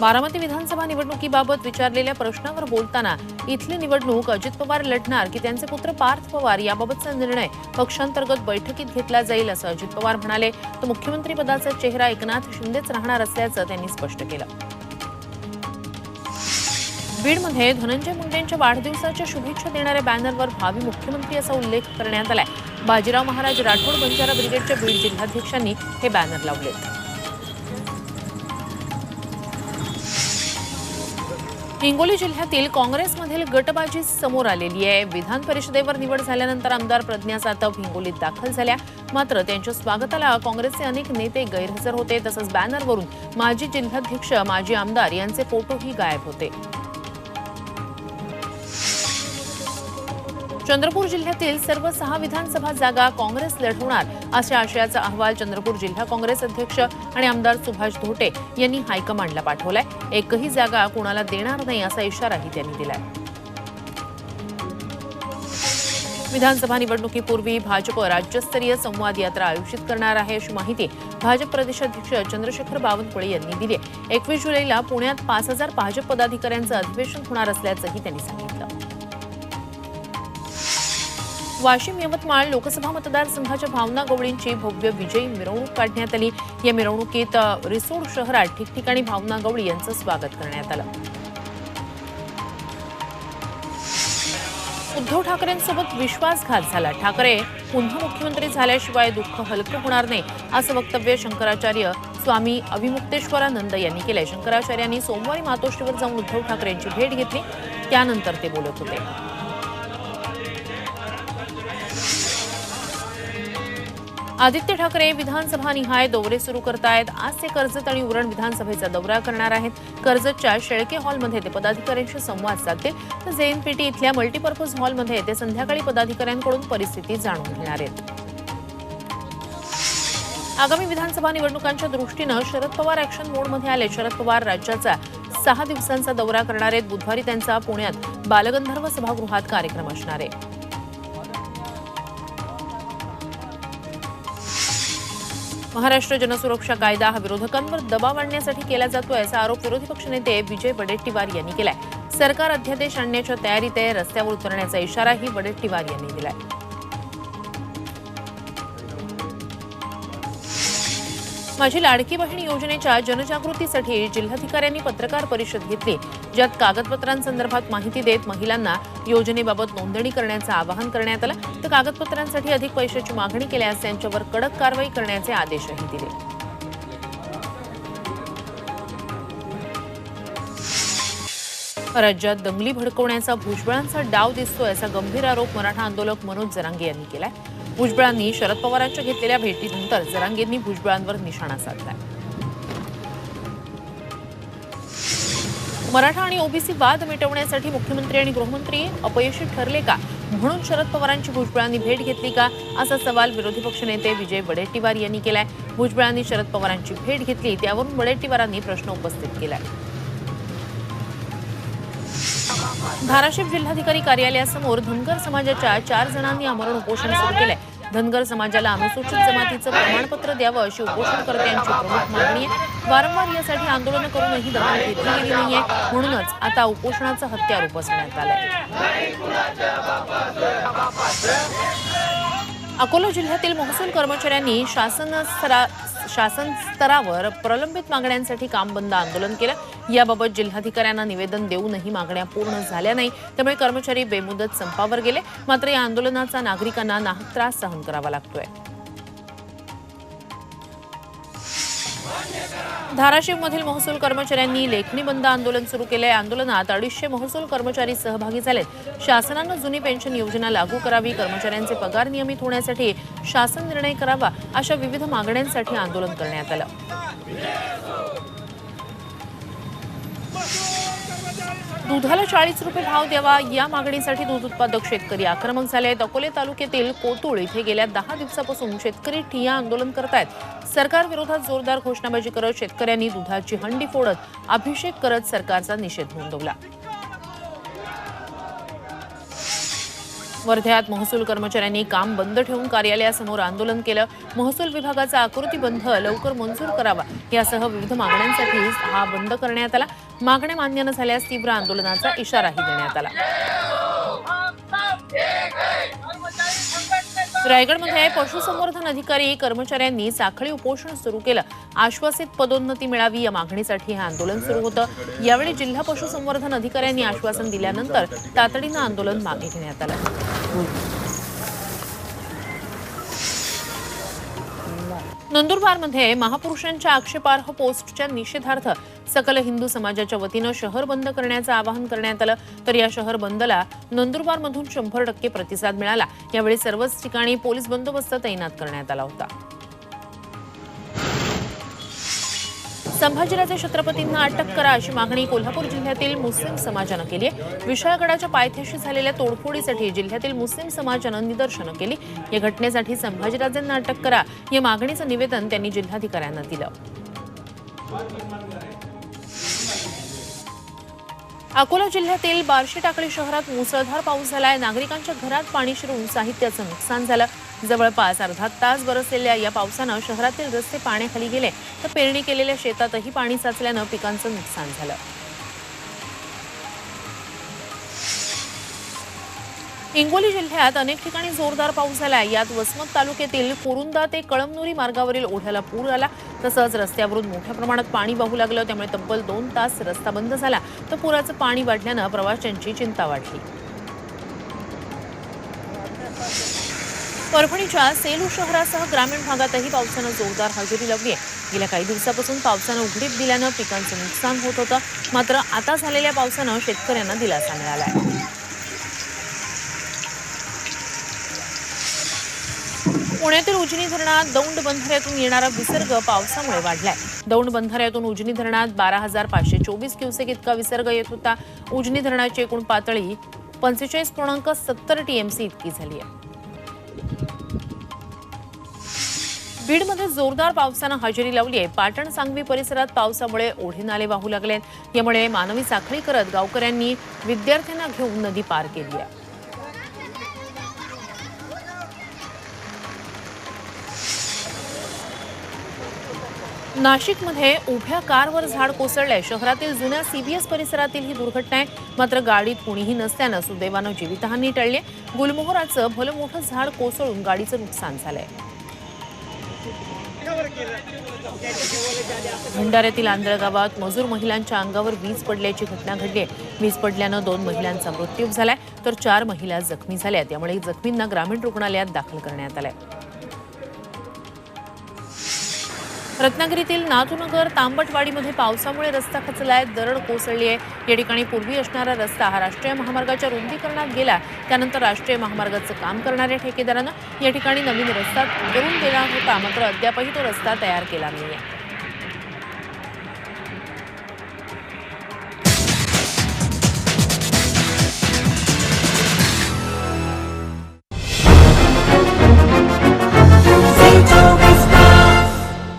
बारामती विधानसभा निवडणुकीबाबत विचारलेल्या प्रश्नावर बोलताना इथली निवडणूक अजित पवार लढणार की त्यांचे पुत्र पार्थ पवार याबाबतचा निर्णय पक्षांतर्गत बैठकीत घेतला जाईल असं अजित पवार म्हणाले. तर मुख्यमंत्रीपदाचा चेहरा एकनाथ शिंदेच राहणार असल्याचं त्यांनी स्पष्ट केलं. बीडमध्ये धनंजय मुंडेंच्या वाढदिवसाच्या शुभेच्छा देणाऱ्या बॅनरवर भावी मुख्यमंत्री असा उल्लेख करण्यात आलाय. बाजीराव महाराज राठोड बंजारा ब्रिगेडच्या बीड जिल्हाध्यक्षांनी हे बॅनर लावलेत. हिंगोली जिल्ह्यातील काँग्रेसमधील गटबाजी समोर आलेली आहे. विधान परिषदेवर निवड झाल्यानंतर आमदार प्रज्ञा जाधव हिंगोलीत दाखल झाल्या. मात्र त्यांच्या स्वागताला काँग्रेसचे अनेक नेते गैरहजर होते. तसंच बॅनरवरून माजी जिल्हाध्यक्ष माजी आमदार यांचे फोटोही गायब होते. चंद्रपूर जिल्ह्यातील सर्व सहा विधानसभा जागा काँग्रेस लढवणार. अशा आशयाचा अहवाल चंद्रपूर जिल्हा काँग्रेस अध्यक्ष आणि आमदार सुभाष धोटे यांनी हायकमांडला पाठवलाय. एकही जागा कुणाला देणार नाही असा इशाराही त्यांनी दिलाय. विधानसभा निवडणुकीपूर्वी भाजप राज्यस्तरीय संवाद यात्रा आयोजित करणार आहे अशी माहिती भाजप प्रदेशाध्यक्ष चंद्रशेखर बावनकुळे यांनी दिली एकवीस जुलैला पुण्यात पाच हजार भाजप पदाधिकाऱ्यांचं अधिवेशन होणार असल्याचंही त्यांनी सांगितलं. वाशिम यवतमाळ लोकसभा मतदारसंघाच्या भावना गवळींची भव्य विजयी मिरवणूक काढण्यात आली. या मिरवणुकीत रिसोड शहरात ठिकठिकाणी भावना गवळी यांचं स्वागत करण्यात आलं. उद्धव ठाकरेंसोबत विश्वासघात झाला. ठाकरे पुन्हा मुख्यमंत्री झाल्याशिवाय दुःख हलकं होणार नाही असं वक्तव्य शंकराचार्य स्वामी अभिमुक्तेश्वरानंद यांनी केलंय. शंकराचार्यांनी सोमवारी मातोश्रीवर जाऊन उद्धव ठाकरेंची भेट घेतली. त्यानंतर ते बोलत होते. आदित्य ठाकरे विधानसभा निहाय दौरे सुरू करतायत. आज ते कर्जत आणि उरण विधानसभेचा दौरा करणार आहेत. कर्जतच्या शेळके हॉलमध्ये ते पदाधिकाऱ्यांशी संवाद साधतील. तर जेएनपीटी इथल्या मल्टीपर्पज हॉलमध्ये ते संध्याकाळी पदाधिकाऱ्यांकडून परिस्थिती जाणून घेणार आहेत. आगामी विधानसभा निवडणुकांच्या दृष्टीनं शरद पवार ऍक्शन मोडमध्ये आले. शरद पवार राज्याचा सहा दिवसांचा दौरा करणार आहेत. बुधवारी त्यांचा पुण्यात बालगंधर्व सभागृहात कार्यक्रम असणार आहे. महाराष्ट्र जनसुरक्षा कायदा हा विरोधकांवर दबाव आणण्यासाठी केला जातोय असा आरोप विरोधी पक्षनेते विजय वडेट्टीवार यांनी केलाय. सरकार अध्यादेश आणण्याच्या तयारीत आहे रस्त्यावर उतरण्याचा इशाराही वडेट्टीवार यांनी दिलाय. माझी लाडकी बहीण योजनेच्या जनजागृतीसाठी जिल्हाधिकाऱ्यांनी पत्रकार परिषद घेतली ज्यात कागदपत्रांसंदर्भात माहिती देत महिलांना योजनेबाबत नोंदणी करण्याचं आवाहन करण्यात आलं. तर कागदपत्रांसाठी अधिक पैशाची मागणी केल्यास त्यांच्यावर कडक कारवाई करण्याचे आदेशही दिले. राज्यात दंगली भडकवण्याचा भुजबळांचा डाव दिसतोय असा गंभीर आरोप मराठा आंदोलक मनोज जरांगे यांनी केलाय. भुजबळांनी शरद पवारांच्या घेतलेल्या भेटीनंतर जरांगेंनी भुजबळांवर निशाणा साधला मराठा आणि ओबीसी वाद मिटवण्यासाठी मुख्यमंत्री आणि गृहमंत्री अपयशी ठरले का? म्हणून शरद पवारांची भुजबळांनी भेट घेतली का? असा सवाल विरोधी पक्षनेते विजय वडेट्टीवार यांनी केलाय. भुजबळांनी शरद पवारांची भेट घेतली त्यावरून वडेट्टीवारांनी प्रश्न उपस्थित केलाय. धाराशिव जिल्हाधिकारी कार्यालयासमोर धनगर समाजाच्या चार जणांनी आमरण उपोषण सुरू केलंय. धनगर समाजाला अनुसूचित जमातीचं प्रमाणपत्र द्यावं अशी उपोषणकर्त्यांची प्रमुख मागणी आहे. वारंवार यासाठी आंदोलन करूनही दखल घेतली गेली नाहीये. म्हणूनच आता उपोषणाचं हत्यार उपसण्यात आलंय. अकोला जिल्ह्यातील महसूल कर्मचाऱ्यांनी शासन स्तरा शासन स्तरावर प्रलंबित मागण्यांसाठी काम बंद आंदोलन केलं. याबाबत जिल्हाधिकाऱ्यांना निवेदन देऊनही मागण्या पूर्ण झाल्या नाही. त्यामुळे कर्मचारी बेमुदत संपावर गेले. मात्र या आंदोलनाचा नागरिकांना नाहक त्रास सहन करावा लागतोय. धाराशिवमधील महसूल कर्मचाऱ्यांनी लेखणी बंद आंदोलन सुरू केले आंदोलनात अडीचशे महसूल कर्मचारी सहभागी झालेत. शासनानं जुनी पेन्शन योजना लागू करावी कर्मचाऱ्यांचे पगार नियमित होण्यासाठी शासन निर्णय करावा अशा विविध मागण्यांसाठी आंदोलन करण्यात आलं. दुधाला चाळीस रुपये भाव द्यावा या मागणीसाठी दूध उत्पादक शेतकरी आक्रमक झाले आहेत. अकोले तालुक्यातील कोतुळ इथे गेल्या दहा दिवसापासून शेतकरी ठिया आंदोलन करतायत. सरकार विरोधात जोरदार घोषणाबाजी करत शेतकऱ्यांनी दुधाची हंडी फोडत अभिषेक करत सरकारचा निषेध नोंदवला. वर्ध्यात महसूल कर्मचाऱ्यांनी काम बंद ठेवून कार्यालयासमोर आंदोलन केलं. महसूल विभागाचा आकृती बंध लवकर मंजूर करावा. यासह विविध मागण्यांसाठी हा बंद करण्यात आला. मागण्या मान्य न झाल्यास तीव्र आंदोलनाचा इशाराही देण्यात आला. रायगडमध्ये पशुसंवर्धन अधिकारी कर्मचाऱ्यांनी साखळी उपोषण सुरू केलं. आश्वासित पदोन्नती मिळावी या मागणीसाठी हे आंदोलन सुरू होतं. यावेळी जिल्हा पशुसंवर्धन अधिकाऱ्यांनी आश्वासन दिल्यानंतर तातडीनं आंदोलन मागे घेण्यात आलं. नंदुरबारमध्ये महापुरुषांच्या आक्षेपार्ह पोस्टच्या निषेधार्थ सकल हिंदू समाजाच्या वतीनं शहर बंद करण्याचं आवाहन करण्यात आलं. तर या शहर बंदला नंदुरबारमधून शंभर टक्के प्रतिसाद मिळाला. यावेळी सर्वच ठिकाणी पोलीस बंदोबस्त तैनात करण्यात आला होता. संभाजीराजे छत्रपतींना अटक करा अशी मागणी कोल्हापूर जिल्ह्यातील मुस्लिम समाजानं केली आहे. विशाळगडाच्या पायथ्याशी झालेल्या तोडफोडीसाठी जिल्ह्यातील मुस्लिम समाजानं निदर्शनं केली. या घटनेसाठी संभाजीराजेंना अटक करा. या मागणीचं निवेदन त्यांनी जिल्हाधिकाऱ्यांना दिलं. अकोला जिल्ह्यातील बार्शी टाकळी शहरात मुसळधार पाऊस झालाय. नागरिकांच्या घरात पाणी शिरून साहित्याचं नुकसान झालं. जवळपास अर्धा तास बरसलेल्या या पावसानं शहरातील रस्ते पाण्याखाली गेले. तर पेरणी केलेल्या शेतातही पाणी साचल्यानं पिकांचं नुकसान झालं. हिंगोली जिल्ह्यात अनेक ठिकाणी जोरदार पाऊस झाला यात वसमत तालुक्यातील कुरुंदा ते कळमनुरी मार्गावरील ओढ्याला पूर आला. तसंच रस्त्यावरून मोठ्या प्रमाणात पाणी वाहू लागलं. त्यामुळे तब्बल दोन तास रस्ता बंद झाला. तर पुराचं पाणी वाढल्यानं प्रवाशांची चिंता वाढली. परभणीच्या सेलू शहरासह ग्रामीण भागातही पावसानं जोरदार हजेरी लावली आहे. गेल्या काही दिवसापासून पावसानं उघडीप दिल्यानं पिकांचं नुकसान होत होतं. मात्र आता झालेल्या पावसानं शेतकऱ्यांना दिलासा मिळाला आहे पुण्यातील उजनी धरणात दौंड बंधाऱ्यातून येणारा विसर्ग पावसामुळे वाढलाय. दौंड बंधाऱ्यातून उजनी धरणात बारा हजार पाचशे चोवीस क्युसेक इतका विसर्ग येत होता. उजनी धरणाची एकूण पातळी पंचेचाळीस पूर्णांक सत्तर टीएमसी इतकी झाली आहे. बीडमध्ये जोरदार पावसानं हजेरी लावली आहे पाटण सांगवी परिसरात पावसामुळे ओढे नाले वाहू लागले यामुळे मानवी साखळी करत गावकऱ्यांनी विद्यार्थ्यांना घेऊन नदी पार केली आहे नाशिकमध्ये उभ्या कारवर झाड कोसळलंय. शहरातील जुन्या सीबीएस परिसरातील ही दुर्घटना आहे. मात्र गाडीत कुणीही नसल्यानं सुदैवानं जीवितहानी टळली आहे. गुलमोहराचं भलं मोठं झाड कोसळून गाडीचं नुकसान झालंय. भंडाऱ्यातील आंधळ गावात मजूर महिलांच्या अंगावर वीज पडल्याची घटना घडली आहे. वीज पडल्यानं दोन महिलांचा मृत्यू झालाय तर चार महिला जखमी झाल्या त्यामुळे जखमींना ग्रामीण रुग्णालयात दाखल करण्यात आलंय. रत्नागिरीतील नाथनगर तांबटवाडीमध्ये पावसामुळे रस्ता खचलाय दरड कोसळली आहे. या ठिकाणी पूर्वी असणारा रस्ता हा राष्ट्रीय महामार्गाच्या रुंदीकरणात गेला. त्यानंतर राष्ट्रीय महामार्गाचं काम करणाऱ्या ठेकेदारानं या ठिकाणी नवीन रस्ता करून देणार होता. मात्र अद्यापही तो रस्ता तयार केला नाही आहे